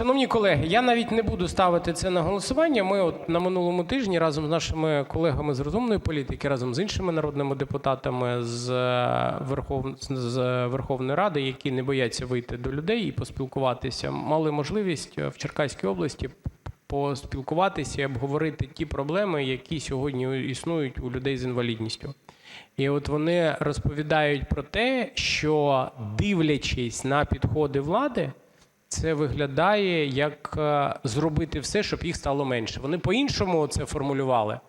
Шановні колеги, я навіть не буду ставити це на голосування. Ми от на минулому тижні разом з нашими колегами з розумної політики, разом з іншими народними депутатами з, е, Верхов... з Верховної Ради, які не бояться вийти до людей і поспілкуватися, мали можливість в Черкаській області поспілкуватися і обговорити ті проблеми, які сьогодні існують у людей з інвалідністю. І от вони розповідають про те, що дивлячись на підходи влади, це виглядає як е, зробити все, щоб їх стало менше. Вони по-іншому це формулювали,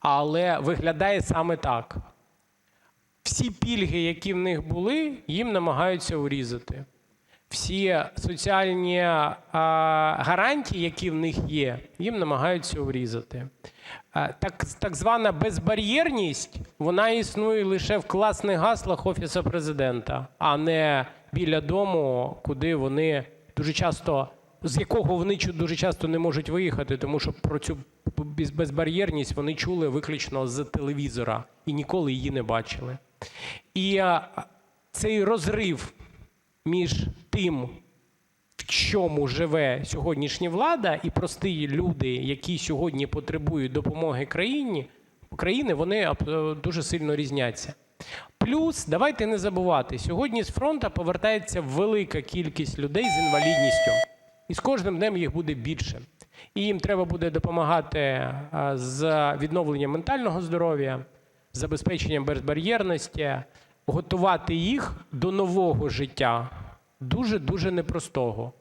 але виглядає саме так. Всі пільги, які в них були, їм намагаються урізати. Всі соціальні а, гарантії, які в них є, їм намагаються урізати. А, Так, так звана безбар'єрність, вона існує лише в класних гаслах Офісу президента, а не біля дому, куди вони дуже часто, з якого вони дуже часто не можуть виїхати, тому що про цю безбар'єрність вони чули виключно з телевізора і ніколи її не бачили. І цей розрив між тим, в чому живе сьогоднішня влада, і прості люди, які сьогодні потребують допомоги країні, країни, вони дуже сильно різняться. Плюс, давайте не забувати, сьогодні з фронту повертається велика кількість людей з інвалідністю, і з кожним днем їх буде більше. І їм треба буде допомагати з відновленням ментального здоров'я, забезпеченням безбар'єрності, готувати їх до нового життя, дуже-дуже непростого.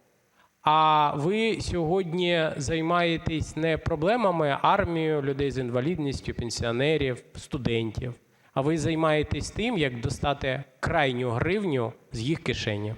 А ви сьогодні займаєтесь не проблемами армії, людей з інвалідністю, пенсіонерів, студентів, а ви займаєтесь тим, як достати крайню гривню з їх кишені.